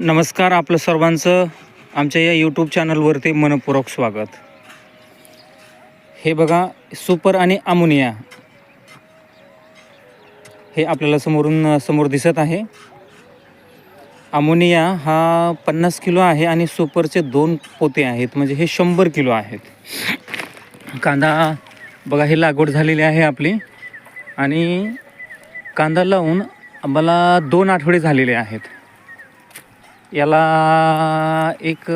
नमस्कार आपलं सर्वांचं. आमच्या या यूट्यूब चॅनलवरती मनपूर्वक स्वागत. हे बघा सुपर आणि अमोनिया. हे आपल्याला समोरून समोर दिसत आहे. अमोनिया हा पन्नास किलो आहे आणि सुपरचे दोन पोते आहेत. म्हणजे हे शंभर किलो आहेत. कांदा बघा हे लागवड झालेली आहे आपली. आणि कांदा लावून आम्हाला दोन आठवडे झालेले आहेत. याला एक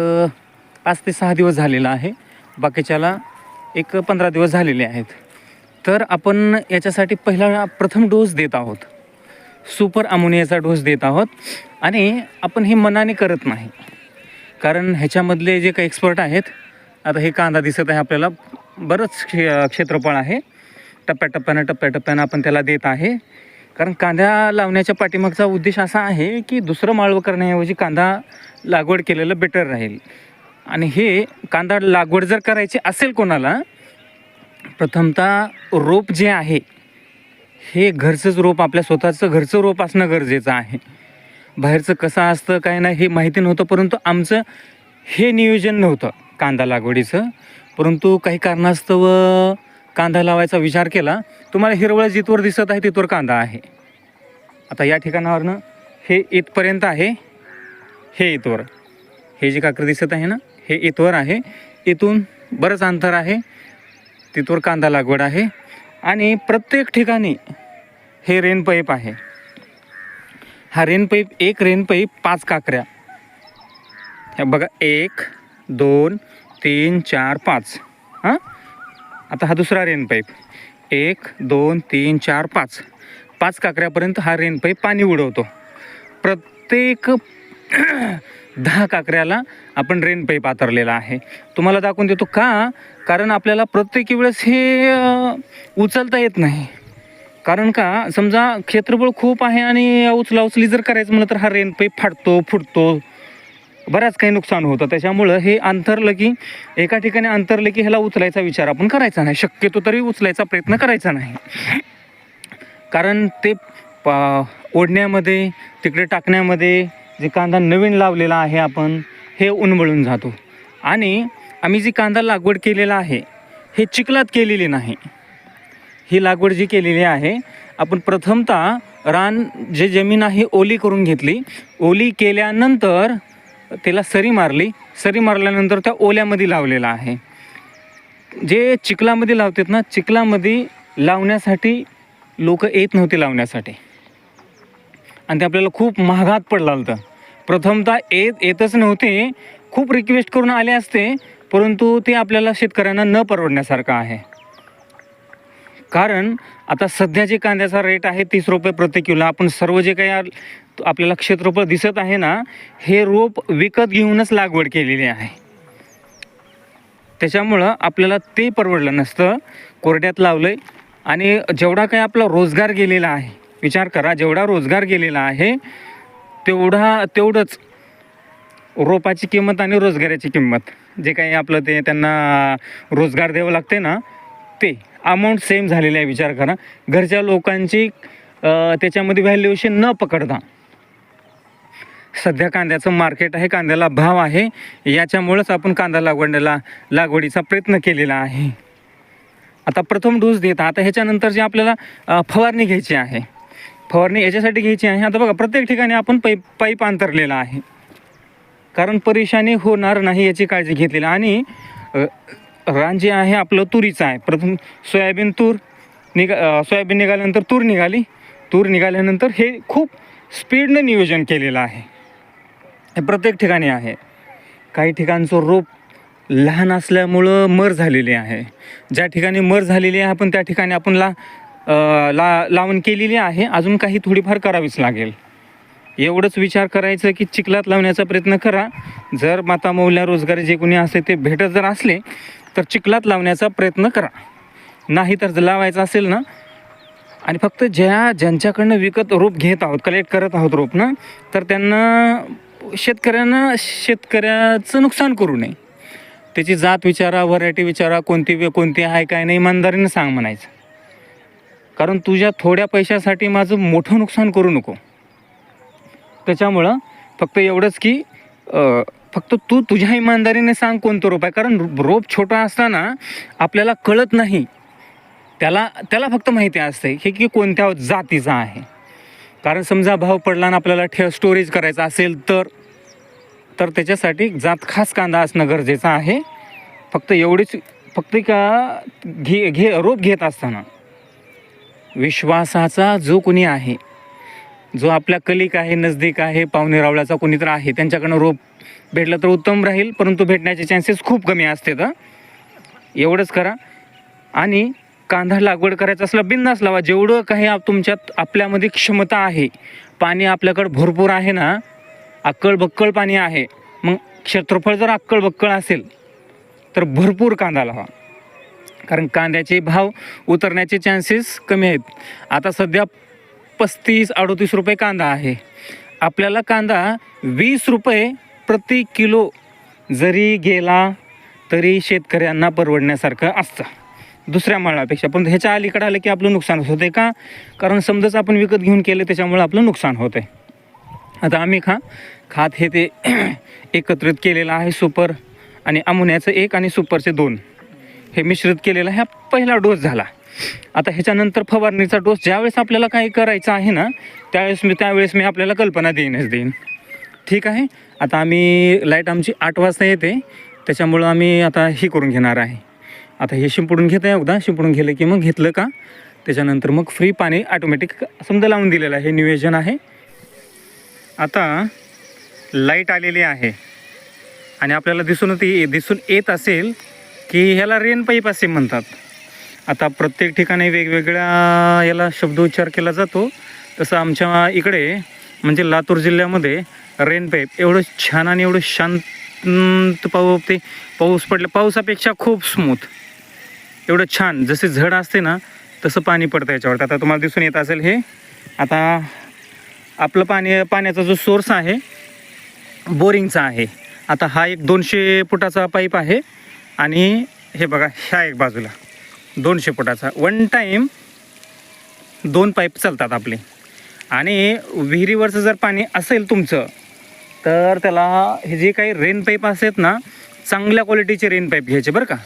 पाच ते सहा दिवस झालेला आहे. बाकीच्याला एक पंधरा दिवस झालेले आहेत. तर आपण याच्यासाठी पहिला प्रथम डोस देत आहोत. सुपर अमोनियाचा डोस देत आहोत. आणि आपण हे मनाने करत नाही. कारण ह्याच्यामधले जे काही एक्सपर्ट आहेत आता हे कांदा दिसत आहे आपल्याला बरंच क्षे क्षेत्रफळ आहे. टप्प्याटप्प्यानं टप्प्याटप्प्यानं आपण त्याला देत आहे. कारण कांदा लावण्याच्या पाठीमागचा उद्देश असा आहे की दुसरं माळवं करण्याऐवजी कांदा लागवड केलेलं बेटर राहील. आणि हे कांदा लागवड जर करायची असेल कोणाला प्रथमतः रोप जे आहे हे घरचंच रोप आपल्या स्वतःचं घरचं रोप असणं गरजेचं आहे. बाहेरचं कसं असतं काय नाही हे माहिती नव्हतं परंतु आमचं हे नियोजन नव्हतं कांदा लागवडीचं. परंतु काही कारणास्तव कांदा लावायचा विचार केला तुम्हाला हिरवळ जिथवर दिसत आहे तिथवर कांदा आहे. आता या ठिकाणावरनं हे इथपर्यंत आहे हे इथवर. हे जे काकर दिसत आहे ना हे इथवर आहे. इथून बरंच अंतर आहे तिथवर कांदा लागवड आहे. आणि प्रत्येक ठिकाणी हे रेन पाईप आहे. हा रेन पाईप एक रेन पाईप पाच काकऱ्या. ह्या बघा एक दोन तीन चार पाच. हां? आता हा दुसरा रेन पाईप. एक दोन तीन चार पाच. पाच काकऱ्यापर्यंत हा रेन पाईप पाणी उडवतो. प्रत्येक दहा काकऱ्याला आपण रेन पाईप आतरलेला आहे. तुम्हाला दाखवून देतो का? कारण आपल्याला प्रत्येक वेळेस हे उचलता येत नाही. कारण का? समजा क्षेत्रफळ खूप आहे आणि उचला उचली जर करायचं म्हणलं तर हा रेन पाईप फाटतो फुटतो. बऱ्याच काही नुकसान होतं. त्याच्यामुळं हे अंतरलं की एका ठिकाणी अंतरलं की ह्याला उचलायचा विचार आपण करायचा नाही. शक्यतो तरी उचलायचा प्रयत्न करायचा नाही. कारण ते पा ओढण्यामध्ये तिकडे टाकण्यामध्ये जे कांदा नवीन लावलेला आहे आपण हे उन्मळून जातो. आणि आम्ही जी कांदा लागवड केलेला आहे हे चिखलात केलेली नाही. ही लागवड जी केलेली आहे आपण प्रथमतः रान जे जमीन आहे ओली करून घेतली. ओली केल्यानंतर त्याला सरी मारली. सरी मारल्यानंतर त्या ओल्यामध्ये लावलेला आहे. जे चिखलामध्ये लावतात ना चिखलामध्ये लावण्यासाठी लोक येत नव्हते लावण्यासाठी. आणि ते आपल्याला खूप महागात पडला होतं. प्रथमतः येत येतच नव्हते. खूप रिक्वेस्ट करून आले असते परंतु ते आपल्याला शेतकऱ्यांना न परवडण्यासारखं आहे. कारण आता सध्या जे कांद्याचा रेट आहे तीस रुपये प्रति किलो. आपण सर्व जे काही आपल्याला क्षेत्रफळ दिसत आहे ना हे रोप विकत घेऊनच लागवड केलेली आहे. त्याच्यामुळं आपल्याला ते परवडलं नसतं. कोरड्यात लावलं आहे आणि जेवढा काही आपला रोजगार गेलेला आहे विचार करा जेवढा रोजगार गेलेला आहे तेवढा तेवढंच रोपाची किंमत आणि रोजगाराची किंमत जे काही आपलं ते त्यांना रोजगार द्यावं लागते ना ते अमाऊंट सेम झालेलं आहे विचार करा. घरच्या लोकांची त्याच्यामध्ये व्हॅल्युएशन न पकडता. सध्या कांद्याचं मार्केट आहे कांद्याला भाव आहे. याच्यामुळंच आपण कांदा लागवडीला लागवडीचा प्रयत्न केलेला आहे. आता प्रथम डोस देत आता ह्याच्यानंतर जे आपल्याला फवारणी घ्यायची आहे. फवारणी याच्यासाठी घ्यायची आहे. आता बघा प्रत्येक ठिकाणी आपण पै पाईप अंतरलेला आहे. कारण परेशानी होणार नाही याची काळजी घेतलेली. आणि रान जे आहे आपलं तुरीचं आहे. प्रथम सोयाबीन तूर निघा सोयाबीन निघाल्यानंतर तूर निघाली. तूर निघाल्यानंतर हे खूप स्पीडनं नियोजन केलेलं आहे. हे प्रत्येक ठिकाणी आहे. काही ठिकाणचं रोप लहान असल्यामुळं मर झालेली आहे. ज्या ठिकाणी मर झालेली आहे आपण त्या ठिकाणी आपण ला ला लावण केलेली आहे. अजून काही थोडीफार करावीच लागेल. एवढंच विचार करायचं की चिखलात लावण्याचा प्रयत्न करा. जर माता मौल्या रोजगार जे कोणी असते ते भेटत जर असले तर चिखलात लावण्याचा प्रयत्न करा. नाही तर जर लावायचं असेल ना आणि फक्त ज्या ज्यांच्याकडनं विकत रोप घेत आहोत कलेक्ट करत आहोत रोप ना तर त्यांना शेतकऱ्यांना शेतकऱ्याचं नुकसान करू नये. त्याची जात विचारा व्हरायटी विचारा कोणती वे- कोणती आहे काय नाही इमानदारीनं सांग म्हणायचं. कारण तुझ्या थोड्या पैशासाठी माझं मोठं नुकसान करू नको. त्याच्यामुळं फक्त एवढंच की फक्त तू तुझ्या इमानदारीने सांग कोणतं रोप आहे. कारण रोप छोटा असताना आपल्याला कळत नाही. त्याला त्याला फक्त माहिती असते हे की कोणत्या जातीचा आहे. कारण समजा भाव पडला ना आपल्याला ठेव स्टोरेज करायचा असेल तर तर त्याच्यासाठी जात खास कांदा असणं गरजेचं आहे. फक्त एवढीच फक्त का घे घे रोप घेत असताना विश्वासाचा जो कोणी आहे जो आपल्या कलिक आहे नजदीक आहे पाहुणे रावळ्याचा कोणी तर आहे त्यांच्याकडनं रोप भेटलं तर उत्तम राहील परंतु भेटण्याचे चान्सेस खूप कमी असते तर एवढंच करा. आणि कांदा लागवड करायचा असला बिंदास लावा. जेवढं काही आप- तुमच्यात आपल्यामध्ये क्षमता आहे पाणी आपल्याकडं भरपूर आहे ना अक्कळ बक्कळ पाणी आहे मग क्षेत्रफळ जर अक्कळ बक्कळ असेल तर भरपूर कांदा लावा. कारण कांद्याचे भाव उतरण्याचे चान्सेस कमी आहेत. आता सध्या पस्तीस अडोतीस रुपये कांदा आहे. आपल्याला कांदा वीस रुपये प्रति किलो जरी गेला तरी शेतकऱ्यांना परवडण्यासारखं असतं. दुसऱ्या माळापेक्षा पण ह्याच्या अलीकडे आलं की आपलं नुकसान होते. का? कारण समजाच आपण विकत घेऊन केलं त्याच्यामुळे आपलं नुकसान होतं आता आम्ही खा खात हे ते एकत्रित केलेलं आहे सुपर आणि अमोनियाचं एक आणि सुपरचे दोन. हे मिश्रित केलेलं हा पहिला डोस झाला. आता ह्याच्यानंतर फवारणीचा डोस ज्यावेळेस आपल्याला काही करायचं आहे ना त्यावेळेस मी त्यावेळेस मी आपल्याला कल्पना देईनच देईन. ठीक आहे? आता आम्ही लाइट आमची आठ वाजता येते. त्याच्यामुळं आम्ही आता ही करून घेणार आहे. आता हे शिंपडून घेत आहे एकदा. शिंपडून घेलं की मग घेतलं का? त्याच्यानंतर मग फ्री पाणी ऑटोमॅटिक समजा लावून दिलेलं आहे. हे नियोजन आहे. आता लाइट आलेली आहे. आणि आपल्याला दिसून ती दिसून येत असेल की ह्याला रेन पाईप असे म्हणतात. आता प्रत्येक ठिकाणी वेगवेगळ्या याला शब्दोच्चार केला जातो. तसं आमच्या इकडे म्हणजे लातूर जिल्ह्यामध्ये रेन पाईप एवढं छान आणि एवढं शांत पाऊ ते पाऊस पडलं. पावसापेक्षा खूप स्मूथ एवढं छान. जसे झड असते ना तसं पाणी पडतं याच्यावर. आता तुम्हाला दिसून येत असेल हे. आता आपलं पाणी पाण्याचा जो सोर्स आहे बोरिंगचा आहे. आता हा एक दोनशे फुटाचा पाईप आहे आणि हे बघा ह्या एक बाजूला. दोनशे फुटाचा. वन टाईम दोन पाईप चालतात आपले. आणि विहिरीवरचं जर पाणी असेल तुमचं तर त्याला हे जे काही रेन पाईप असतात ना चांगल्या क्वालिटीचे रेन पाईप घ्यायचे बरं का.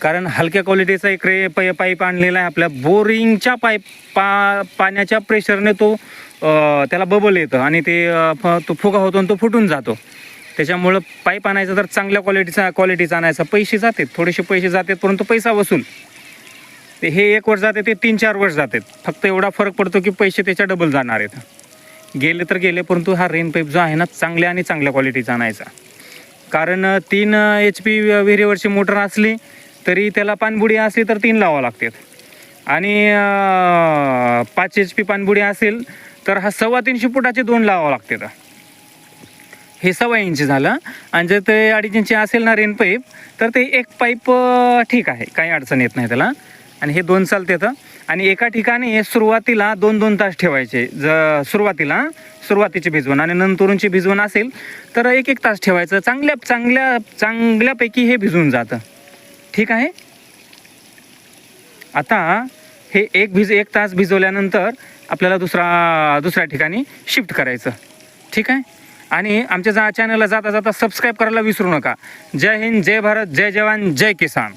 कारण हलक्या क्वालिटीचा एक रे पै पाईप आणलेला आहे आपल्या बोरिंगच्या पाईप पा पाण्याच्या प्रेशरने तो त्याला बबल येतं आणि ते तो फुगा होतो आणि तो फुटून जातो. त्याच्यामुळं पाईप आणायचा तर चांगल्या क्वालिटीचा क्वालिटीचा आणायचा. पैसे जातात थोडेसे पैसे जातात परंतु पैसा वसूल. ते हे एक वर्ष जाते ते तीन चार वर्ष जातात. फक्त एवढा फरक पडतो की पैसे त्याच्या डबल जाणार आहेत. गेले तर गेले परंतु हा रेन पाईप जो आहे ना चांगल्या आणि चांगल्या क्वालिटीचा आणायचा. कारण तीन एच पी विहिरीवरची मोटर असली तरी त्याला पाणबुडी असली तर तीन लावावं लागतात. आणि पाच एच पी पाणबुडी असेल तर हा सव्वा तीनशे फुटाचे दोन लावावं लागतात. हे सव्वा इंच झालं. आणि जर ते अडीच इंची असेल ना रेन पाईप तर ते एक पाईप ठीक आहे. काही अडचण येत नाही त्याला. आणि हे दोन चालते तर आणि एका ठिकाणी हे सुरुवातीला दोन दोन तास ठेवायचे. ज सुरुवातीला सुरुवातीची भिजवण आणि नंतरूनची भिजवण असेल तर एक एक तास ठेवायचं. चांगल्या चांगल्या चांगल्यापैकी हे भिजून जातं. ठीक आहे? आता हे एक भिज एक तास भिजवल्यानंतर आपल्याला दुसरा दुसऱ्या ठिकाणी शिफ्ट करायचं. ठीक आहे? आणि आमच्या जा चॅनलला जाता जाता सबस्क्राईब करायला विसरू नका. जय हिंद जय भारत जय जवान जय किसान.